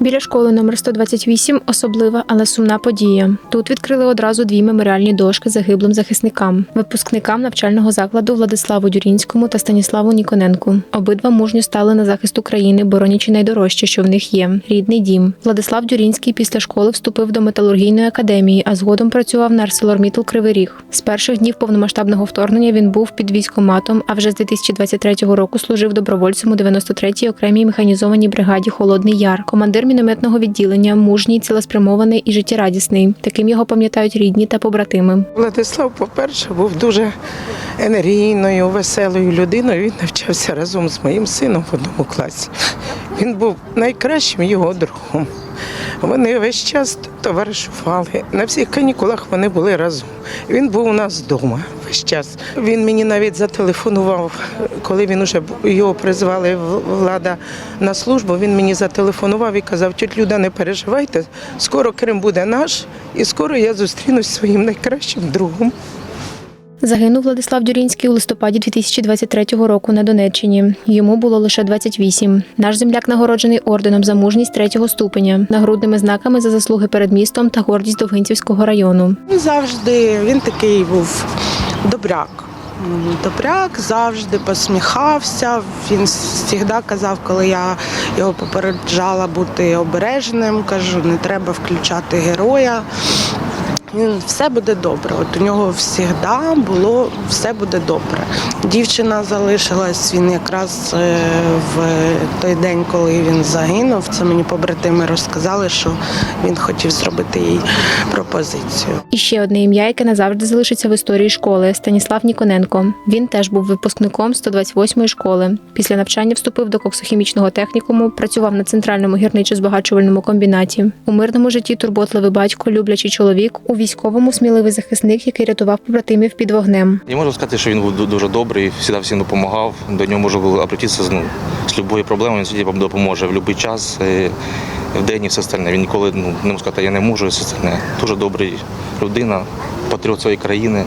Біля школи номер 128 особлива, але сумна подія. Тут відкрили одразу дві меморіальні дошки загиблим захисникам, випускникам навчального закладу Владиславу Дюрінському та Станіславу Ніконенку. Обидва мужньо стали на захист України, боронячи найдорожче, що в них є рідний дім. Владислав Дюрінський після школи вступив до металургійної академії, а згодом працював на ArcelorMittal Кривий Ріг. З перших днів повномасштабного вторгнення він був під військоматом, а вже з 2023 року служив добровольцем у 93-й окремій механізованій бригаді Холодний Яр. Командир мінометного відділення, мужній, цілеспрямований і життєрадісний. Таким його пам'ятають рідні та побратими. Владислав, по-перше, був дуже енергійною, веселою людиною. Він навчався разом з моїм сином в одному класі. Він був найкращим його другом. Вони весь час товаришували. На всіх канікулах вони були разом. Він був у нас вдома весь час. Він мені навіть зателефонував, коли він уже його призвали влада на службу. Він мені зателефонував і казав: тють Люда, не переживайте, скоро Крим буде наш, і скоро я зустрінусь зі своїм найкращим другом. Загинув Владислав Дюрінський у листопаді 2023 року на Донеччині. Йому було лише 28. Наш земляк нагороджений орденом за мужність третього ступеня, нагрудними знаками за заслуги перед містом та гордість Довгинцівського району. Завжди він такий був добряк. Добряк завжди посміхався. Він завжди казав, коли я його попереджала бути обережним, кажу, не треба включати героя. Він все буде добре. От у нього завжди було все буде добре. Дівчина залишилась він якраз е, в той день, коли він загинув. Це мені побратими розказали, що він хотів зробити їй пропозицію. І ще одне ім'я, яке назавжди залишиться в історії школи Станіслав Ніконенко. Він теж був випускником 128-ї школи. Після навчання вступив до коксохімічного технікуму, працював на центральному гірничо-збагачувальному комбінаті. У мирному житті турботливий батько, люблячий чоловік, у військовому сміливий захисник, який рятував побратимів під вогнем. Я можу сказати, що він був дуже добрий, завжди всім допомагав. До нього можна було обратитися з, ну, з будь-якою проблемою, він вам допоможе в будь-який час, е, в день і все остальне. Він ніколи ну, не можу сказати, я не можу і все остальне. Дуже добрий людина, патріот своєї країни,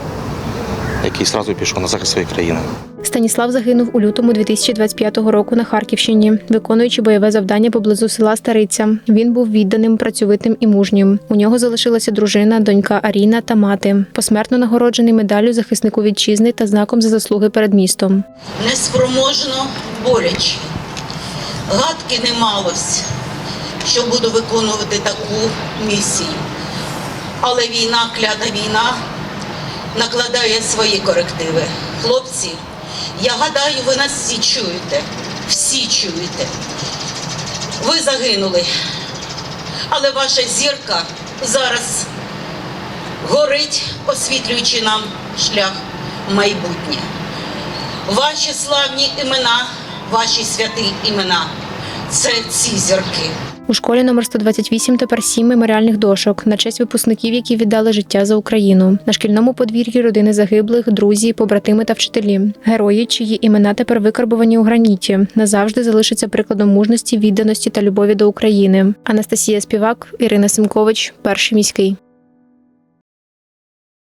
який одразу пішов на захист своєї країни. Станіслав загинув у лютому 2025 року на Харківщині, виконуючи бойове завдання поблизу села Стариця. Він був відданим, працьовитим і мужнім. У нього залишилася дружина, донька Аріна та мати. Посмертно нагороджений медаллю захиснику вітчизни та знаком за заслуги перед містом. неспроможно боляче. Гадки не малось, що буду виконувати таку місію. Але війна, клята війна, накладає свої корективи. Хлопці, я гадаю, ви нас всі чуєте. Всі чуєте. Ви загинули. Але ваша зірка зараз горить, освітлюючи нам шлях майбутнє. Ваші славні імена, ваші святі імена це ці зірки. У школі номер 128 тепер сім меморіальних дошок на честь випускників, які віддали життя за Україну. На шкільному подвір'ї родини загиблих, друзі, побратими та вчителі. Герої, чиї імена тепер викарбовані у граніті, назавжди залишаться прикладом мужності, відданості та любові до України. Анастасія Співак, Ірина Симкович, перший міський.